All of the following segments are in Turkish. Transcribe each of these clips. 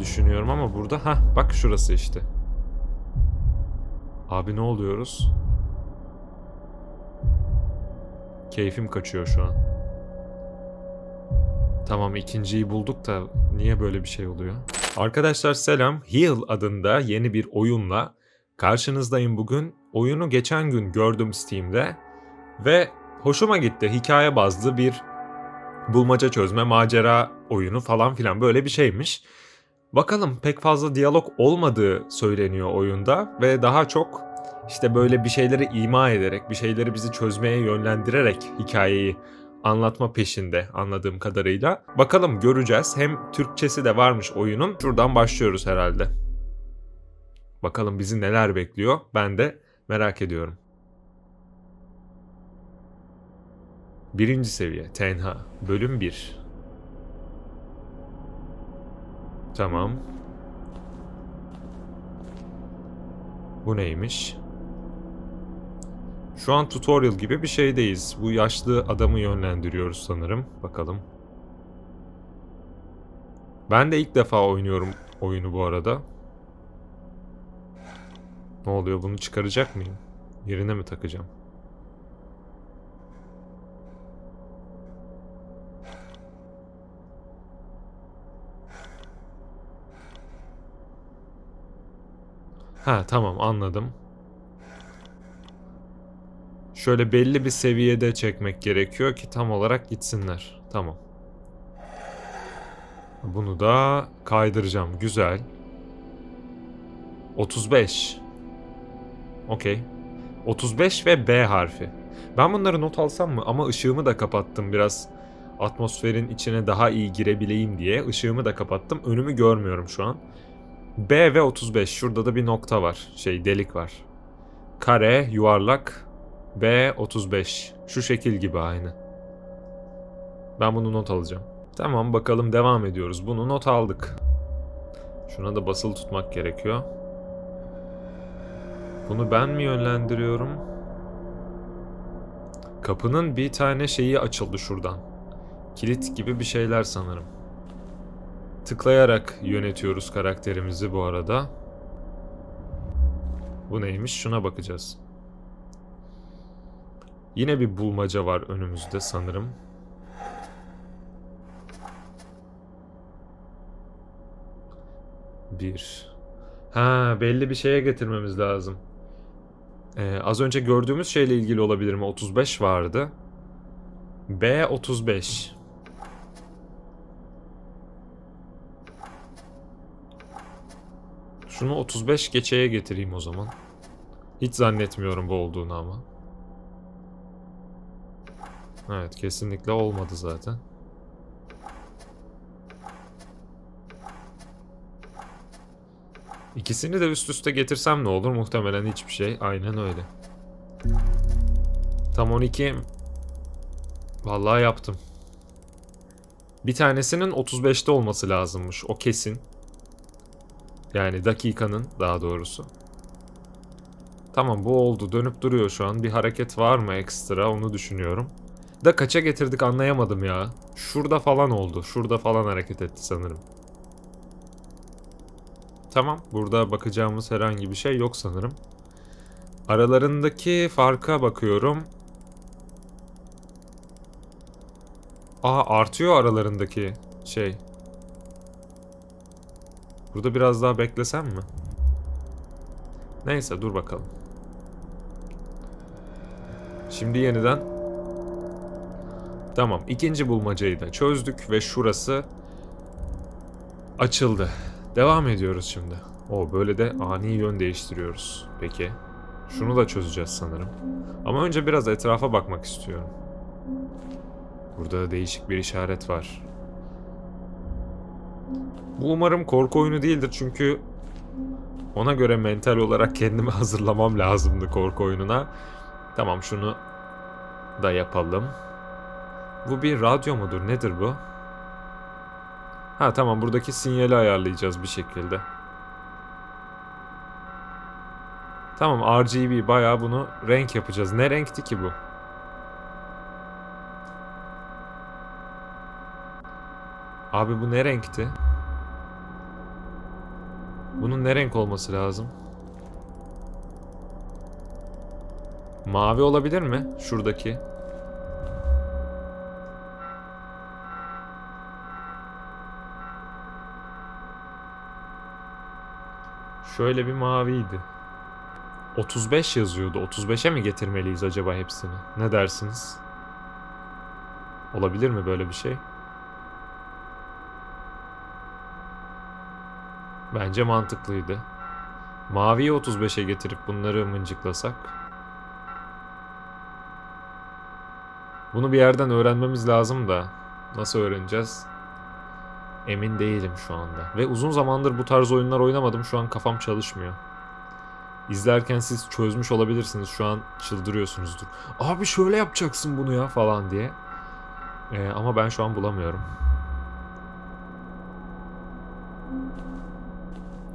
düşünüyorum ama burada ha bak şurası işte. Abi ne oluyoruz? Keyfim kaçıyor şu an. Tamam ikinciyi bulduk da niye böyle bir şey oluyor? Arkadaşlar selam. Heal adında yeni bir oyunla karşınızdayım bugün. Oyunu geçen gün gördüm Steam'de ve hoşuma gitti. Hikaye bazlı bir bulmaca çözme macera oyunu falan filan böyle bir şeymiş. Bakalım pek fazla diyalog olmadığı söyleniyor oyunda ve daha çok işte böyle bir şeyleri ima ederek, bir şeyleri bizi çözmeye yönlendirerek hikayeyi anlatma peşinde anladığım kadarıyla. Bakalım göreceğiz. Hem Türkçesi de varmış oyunun. Şuradan başlıyoruz herhalde. Bakalım bizi neler bekliyor. Ben de merak ediyorum. Birinci seviye Tenha bölüm 1 Tamam. Bu neymiş? Şu an tutorial gibi bir şeydeyiz. Bu yaşlı adamı yönlendiriyoruz sanırım. Bakalım. Ben de ilk defa oynuyorum oyunu bu arada. Ne oluyor? Bunu çıkaracak mıyım? Yerine mi takacağım? Ha tamam anladım. Şöyle belli bir seviyede çekmek gerekiyor ki tam olarak gitsinler. Tamam. Bunu da kaydıracağım. Güzel. 35. Okey. 35 ve B harfi. Ben bunları not alsam mı? Ama ışığımı da kapattım biraz. Atmosferin içine daha iyi girebileyim diye. Işığımı da kapattım. Önümü görmüyorum şu an. B ve 35. Şurada da bir nokta var. Şey delik var. Kare, yuvarlak, B 35. Şu şekil gibi aynı. Ben bunu not alacağım. Tamam bakalım devam ediyoruz. Bunu not aldık. Şuna da basılı tutmak gerekiyor. Bunu ben mi yönlendiriyorum? Kapının bir tane şeyi açıldı şuradan. Kilit gibi bir şeyler sanırım. Tıklayarak yönetiyoruz karakterimizi bu arada. Bu neymiş? Şuna bakacağız. Yine bir bulmaca var önümüzde sanırım. Bir. Ha belli bir şeye getirmemiz lazım. Ee, az önce gördüğümüz şeyle ilgili olabilir mi? 35 vardı. B35. Şunu 35 geçeye getireyim o zaman. Hiç zannetmiyorum bu olduğunu ama. Evet kesinlikle olmadı zaten. İkisini de üst üste getirsem ne olur? Muhtemelen hiçbir şey. Aynen öyle. Tam 12. Vallahi yaptım. Bir tanesinin 35'te olması lazımmış. O kesin. Yani dakikanın daha doğrusu. Tamam bu oldu. Dönüp duruyor şu an. Bir hareket var mı ekstra onu düşünüyorum. Da kaça getirdik anlayamadım ya. Şurada falan oldu. Şurada falan hareket etti sanırım. Tamam. Burada bakacağımız herhangi bir şey yok sanırım. Aralarındaki farka bakıyorum. Aa artıyor aralarındaki şey. Burada biraz daha beklesem mi? Neyse dur bakalım. Şimdi yeniden Tamam ikinci bulmacayı da çözdük ve şurası açıldı. Devam ediyoruz şimdi. O böyle de ani yön değiştiriyoruz. Peki. Şunu da çözeceğiz sanırım. Ama önce biraz etrafa bakmak istiyorum. Burada değişik bir işaret var. Bu umarım korku oyunu değildir çünkü ona göre mental olarak kendimi hazırlamam lazımdı korku oyununa. Tamam şunu da yapalım. Bu bir radyo mudur? Nedir bu? Ha tamam buradaki sinyali ayarlayacağız bir şekilde. Tamam RGB bayağı bunu renk yapacağız. Ne renkti ki bu? Abi bu ne renkti? Bunun ne renk olması lazım? Mavi olabilir mi? Şuradaki. Şöyle bir maviydi. 35 yazıyordu. 35'e mi getirmeliyiz acaba hepsini? Ne dersiniz? Olabilir mi böyle bir şey? Bence mantıklıydı. Maviyi 35'e getirip bunları mıncıklasak. Bunu bir yerden öğrenmemiz lazım da nasıl öğreneceğiz? Emin değilim şu anda. Ve uzun zamandır bu tarz oyunlar oynamadım. Şu an kafam çalışmıyor. İzlerken siz çözmüş olabilirsiniz. Şu an çıldırıyorsunuzdur. Abi şöyle yapacaksın bunu ya falan diye. Ee, ama ben şu an bulamıyorum.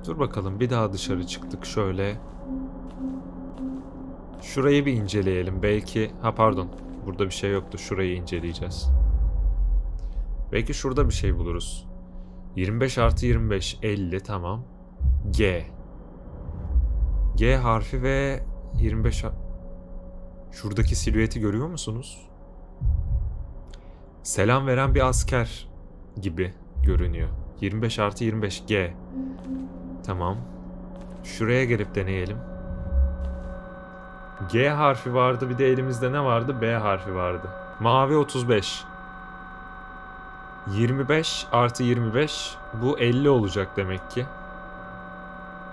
Dur bakalım bir daha dışarı çıktık şöyle. Şurayı bir inceleyelim. Belki... Ha pardon. Burada bir şey yoktu. Şurayı inceleyeceğiz. Belki şurada bir şey buluruz. 25 artı 25 50 tamam. G. G harfi ve 25 har- Şuradaki silüeti görüyor musunuz? Selam veren bir asker gibi görünüyor. 25 artı 25 G. Tamam. Şuraya gelip deneyelim. G harfi vardı bir de elimizde ne vardı? B harfi vardı. Mavi 35. 25 artı 25 bu 50 olacak demek ki.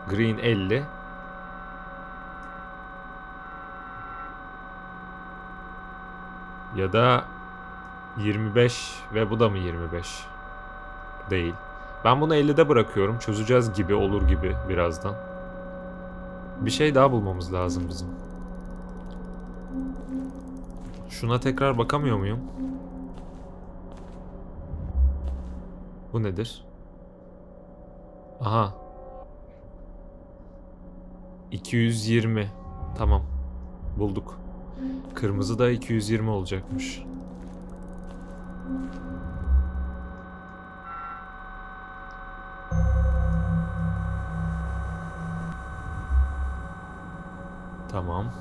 Green 50. Ya da 25 ve bu da mı 25? Değil. Ben bunu 50'de bırakıyorum. Çözeceğiz gibi olur gibi birazdan. Bir şey daha bulmamız lazım bizim. Şuna tekrar bakamıyor muyum? Bu nedir? Aha. 220. Tamam. Bulduk. Kırmızı da 220 olacakmış. Tamam.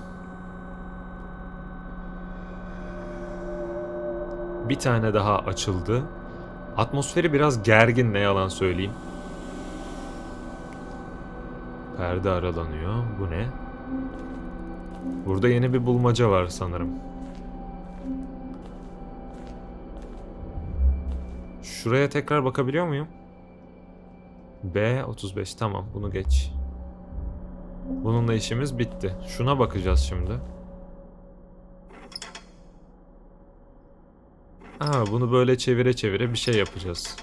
Bir tane daha açıldı. Atmosferi biraz gergin ne yalan söyleyeyim. Perde aralanıyor. Bu ne? Burada yeni bir bulmaca var sanırım. Şuraya tekrar bakabiliyor muyum? B35 tamam bunu geç. Bununla işimiz bitti. Şuna bakacağız şimdi. Aha bunu böyle çevire çevire bir şey yapacağız.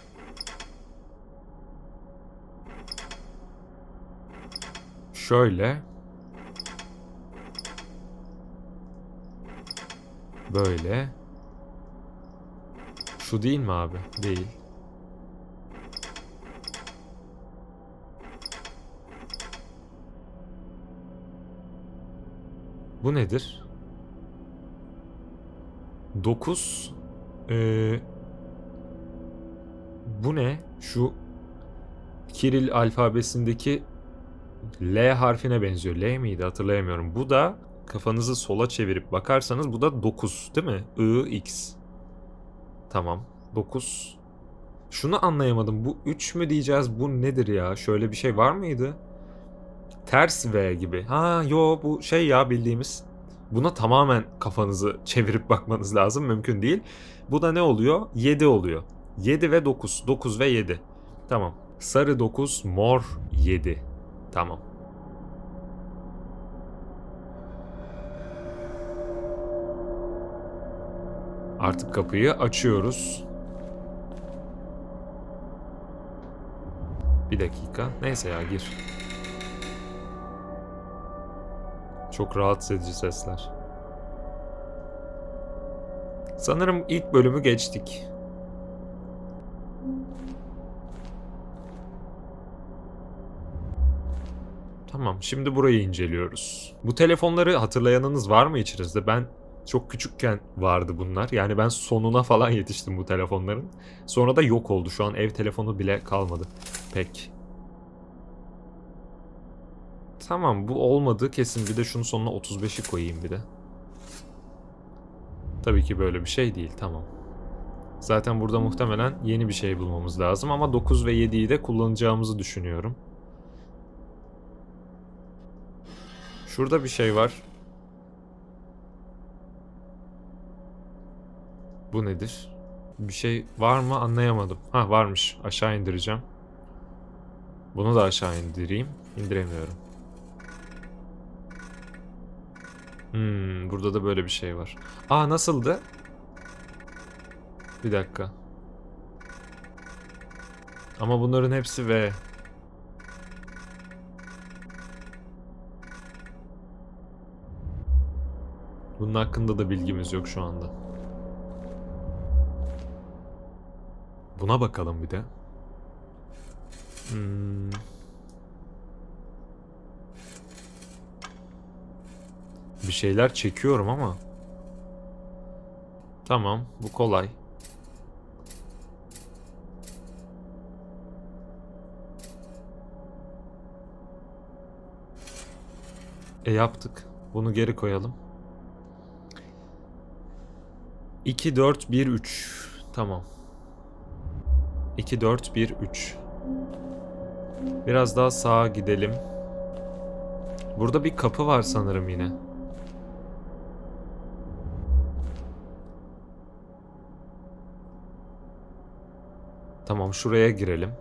Şöyle. Böyle. Şu değil mi abi? Değil. Bu nedir? 9 ee, bu ne? Şu Kiril alfabesindeki L harfine benziyor. L miydi hatırlayamıyorum. Bu da kafanızı sola çevirip bakarsanız bu da 9 değil mi? I, X. Tamam. 9. Şunu anlayamadım. Bu 3 mü diyeceğiz? Bu nedir ya? Şöyle bir şey var mıydı? Ters V gibi. Ha yo bu şey ya bildiğimiz. Buna tamamen kafanızı çevirip bakmanız lazım. Mümkün değil. Bu da ne oluyor? 7 oluyor. 7 ve 9. 9 ve 7. Tamam. Sarı 9, mor 7. Tamam. Artık kapıyı açıyoruz. Bir dakika. Neyse ya gir. Çok rahatsız edici sesler. Sanırım ilk bölümü geçtik. Tamam, şimdi burayı inceliyoruz. Bu telefonları hatırlayanınız var mı içinizde? Ben çok küçükken vardı bunlar. Yani ben sonuna falan yetiştim bu telefonların. Sonra da yok oldu. Şu an ev telefonu bile kalmadı. Pek. Tamam bu olmadı kesin. Bir de şunun sonuna 35'i koyayım bir de. Tabii ki böyle bir şey değil. Tamam. Zaten burada muhtemelen yeni bir şey bulmamız lazım ama 9 ve 7'yi de kullanacağımızı düşünüyorum. Şurada bir şey var. Bu nedir? Bir şey var mı anlayamadım. Ha varmış. Aşağı indireceğim. Bunu da aşağı indireyim. İndiremiyorum. Hmm, burada da böyle bir şey var. Aa nasıldı? Bir dakika. Ama bunların hepsi V. Bunun hakkında da bilgimiz yok şu anda. Buna bakalım bir de. Hmm. Bir şeyler çekiyorum ama. Tamam, bu kolay. E yaptık. Bunu geri koyalım. 2 4 1 3. Tamam. 2 4 1 3. Biraz daha sağa gidelim. Burada bir kapı var sanırım yine. Tamam şuraya girelim.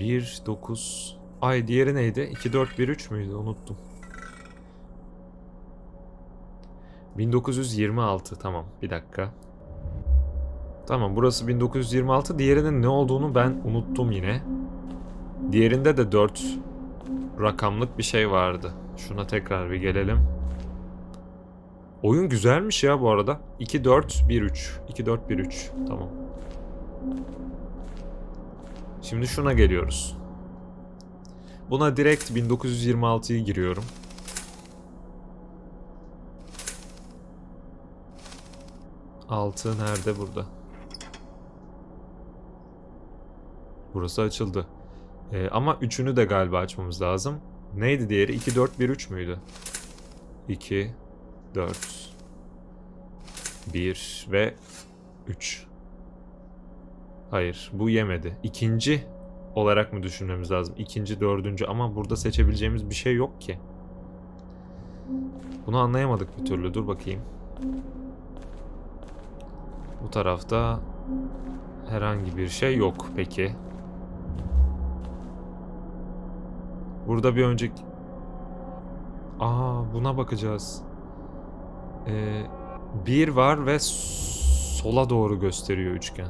Bir dokuz. Ay diğeri neydi? 2 4 1 3 müydü? Unuttum. 1926 tamam bir dakika. Tamam burası 1926. Diğerinin ne olduğunu ben unuttum yine. Diğerinde de 4 rakamlık bir şey vardı. Şuna tekrar bir gelelim. Oyun güzelmiş ya bu arada. 2 4 1 3. 2 4 1 3. Tamam. Şimdi şuna geliyoruz. Buna direkt 1926'yı giriyorum. Altı nerede burada? Burası açıldı. Ee, ama üçünü de galiba açmamız lazım. Neydi diğeri? 2, 4, 1, 3 müydü? 2, 4, 1 ve 3. Hayır bu yemedi. İkinci olarak mı düşünmemiz lazım? İkinci, dördüncü ama burada seçebileceğimiz bir şey yok ki. Bunu anlayamadık bir türlü. Dur bakayım. Bu tarafta herhangi bir şey yok peki. Burada bir önceki... Aa buna bakacağız. Ee, bir var ve sola doğru gösteriyor üçgen.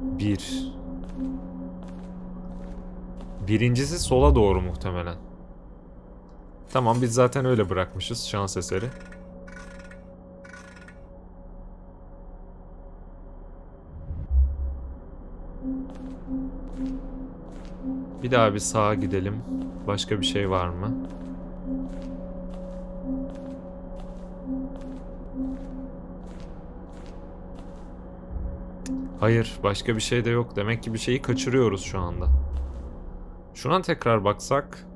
Bir. Birincisi sola doğru muhtemelen. Tamam biz zaten öyle bırakmışız şans eseri. Bir daha bir sağa gidelim. Başka bir şey var mı? Hayır, başka bir şey de yok. Demek ki bir şeyi kaçırıyoruz şu anda. Şuna tekrar baksak.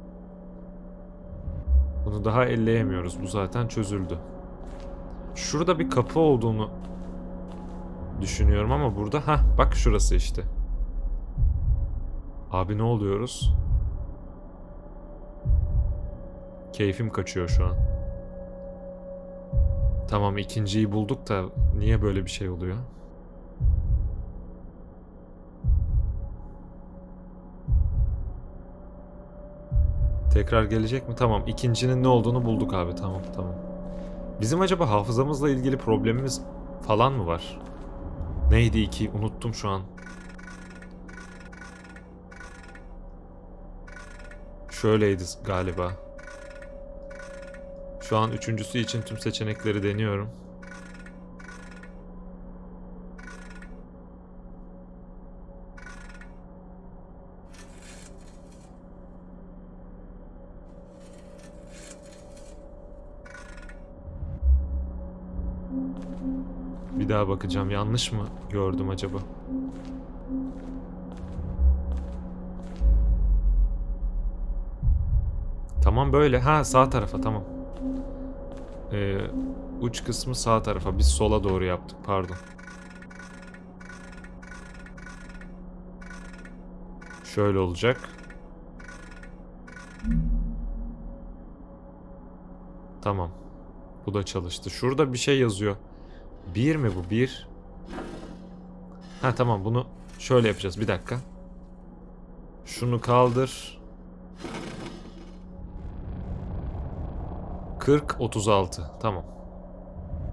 Bunu daha elleyemiyoruz. Bu zaten çözüldü. Şurada bir kapı olduğunu düşünüyorum ama burada ha bak şurası işte. Abi ne oluyoruz? Keyfim kaçıyor şu an. Tamam ikinciyi bulduk da niye böyle bir şey oluyor? Tekrar gelecek mi? Tamam. ikincinin ne olduğunu bulduk abi. Tamam tamam. Bizim acaba hafızamızla ilgili problemimiz falan mı var? Neydi iki? Unuttum şu an. Şöyleydi galiba. Şu an üçüncüsü için tüm seçenekleri deniyorum. Bir daha bakacağım. Yanlış mı gördüm acaba? Böyle. Ha sağ tarafa tamam. Ee, uç kısmı sağ tarafa. Biz sola doğru yaptık. Pardon. Şöyle olacak. Tamam. Bu da çalıştı. Şurada bir şey yazıyor. Bir mi bu? Bir. Ha tamam bunu şöyle yapacağız. Bir dakika. Şunu kaldır. 40 36. Tamam.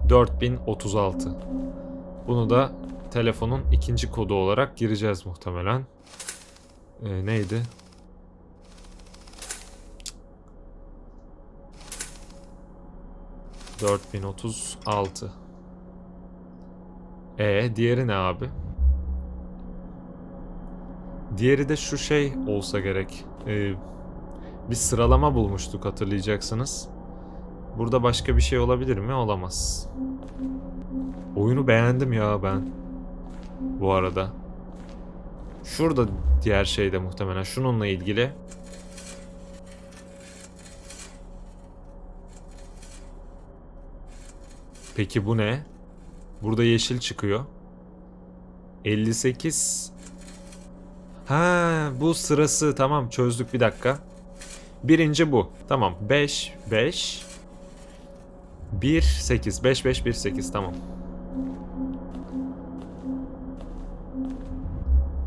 4036. Bunu da telefonun ikinci kodu olarak gireceğiz muhtemelen. Ee, neydi? Dört bin otuz altı. E diğeri ne abi? Diğeri de şu şey olsa gerek. Ee, bir sıralama bulmuştuk hatırlayacaksınız. Burada başka bir şey olabilir mi? Olamaz. Oyunu beğendim ya ben. Bu arada. Şurada diğer şey de muhtemelen şununla ilgili. Peki bu ne? Burada yeşil çıkıyor. 58 Ha bu sırası tamam çözdük bir dakika. Birinci bu. Tamam 5 5 1 8 5 5 1 8 tamam.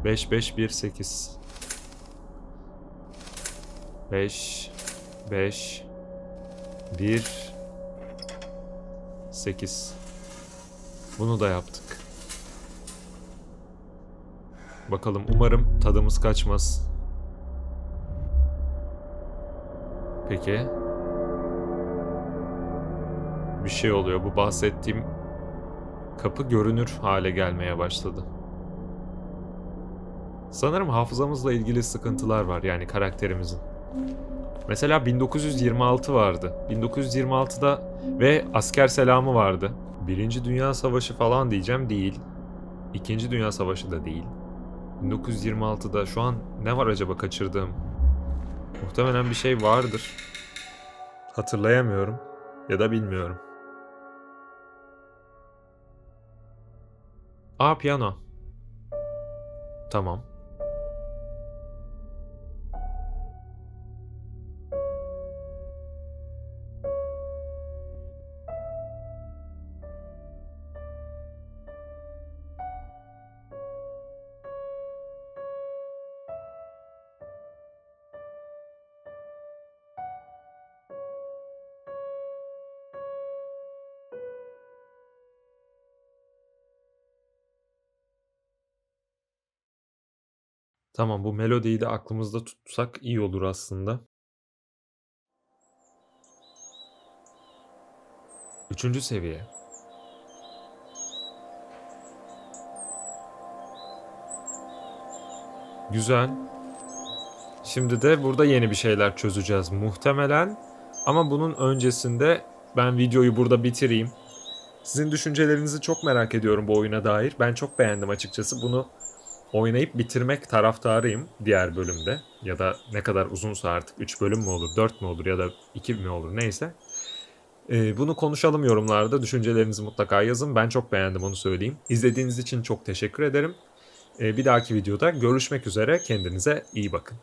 5 5 1 8 5 5 1 8 Bunu da yaptık. Bakalım umarım tadımız kaçmaz. Peki. Bir şey oluyor. Bu bahsettiğim kapı görünür hale gelmeye başladı. Sanırım hafızamızla ilgili sıkıntılar var yani karakterimizin. Mesela 1926 vardı. 1926'da ve asker selamı vardı. Birinci Dünya Savaşı falan diyeceğim değil. İkinci Dünya Savaşı da değil. 1926'da şu an ne var acaba kaçırdığım? Muhtemelen bir şey vardır. Hatırlayamıyorum ya da bilmiyorum. Aa piyano. Tamam. Tamam bu melodiyi de aklımızda tutsak iyi olur aslında. Üçüncü seviye. Güzel. Şimdi de burada yeni bir şeyler çözeceğiz muhtemelen. Ama bunun öncesinde ben videoyu burada bitireyim. Sizin düşüncelerinizi çok merak ediyorum bu oyuna dair. Ben çok beğendim açıkçası. Bunu oynayıp bitirmek taraftarıyım diğer bölümde. Ya da ne kadar uzunsa artık 3 bölüm mü olur, 4 mü olur ya da 2 mi olur neyse. Ee, bunu konuşalım yorumlarda. Düşüncelerinizi mutlaka yazın. Ben çok beğendim onu söyleyeyim. İzlediğiniz için çok teşekkür ederim. Ee, bir dahaki videoda görüşmek üzere. Kendinize iyi bakın.